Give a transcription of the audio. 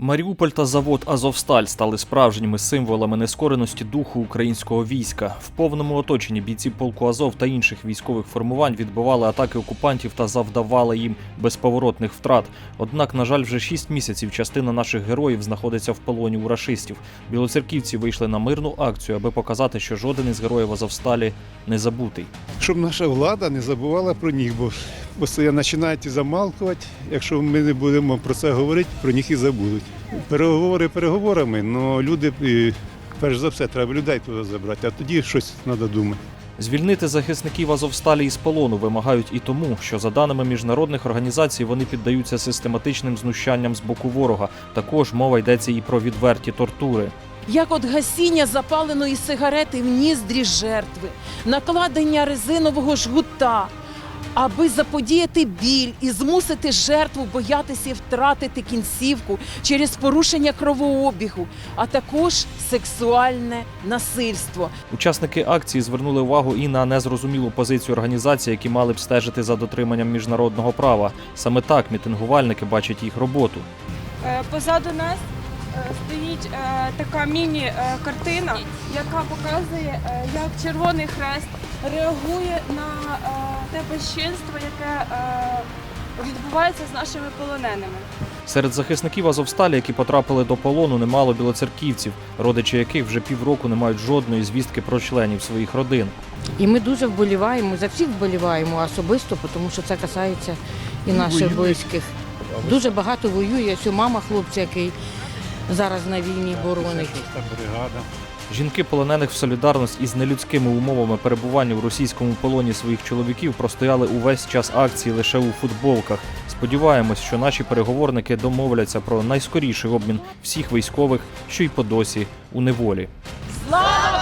Маріуполь та завод Азовсталь стали справжніми символами нескореності духу українського війська. В повному оточенні бійці полку Азов та інших військових формувань відбивали атаки окупантів та завдавали їм безповоротних втрат. Однак, на жаль, вже шість місяців частина наших героїв знаходиться в полоні у рашистів. Білоцерківці вийшли на мирну акцію, аби показати, що жоден із героїв Азовсталі не забутий. щоб наша влада не забувала про них, бо постійно починають і замалкувати. Якщо ми не будемо про це говорити, про них і забудуть. Переговори переговорами, але люди, перш за все, треба людей туди забрати, а тоді щось треба думати. Звільнити захисників Азовсталі із полону вимагають і тому, що за даними міжнародних організацій вони піддаються систематичним знущанням з боку ворога. Також мова йдеться і про відверті тортури. як от гасіння запаленої сигарети в ніздрі жертви, накладення резинового жгута, аби заподіяти біль і змусити жертву боятися втратити кінцівку через порушення кровообігу, а також сексуальне насильство. Учасники акції звернули увагу і на незрозумілу позицію організацій, які мали б стежити за дотриманням міжнародного права. Саме так мітингувальники бачать їх роботу. Е, Позаду нас е, стоїть е, така міні-картина, яка показує, е, як Червоний Хрест реагує на е, те безчинство, яке е, відбувається з нашими полоненими. Серед захисників Азовсталі, які потрапили до полону, немало білоцерківців, родичі яких вже півроку не мають жодної звістки про членів своїх родин. І ми дуже вболіваємо, за всіх вболіваємо особисто, тому що це касається і наших близьких. Дуже багато воює. Ось мама хлопця, який зараз на війні боронить. Бригада. Жінки полонених в солідарність із нелюдськими умовами перебування в російському полоні своїх чоловіків простояли увесь час акції лише у футболках. Сподіваємось, що наші переговорники домовляться про найскоріший обмін всіх військових, що й по досі у неволі. Слава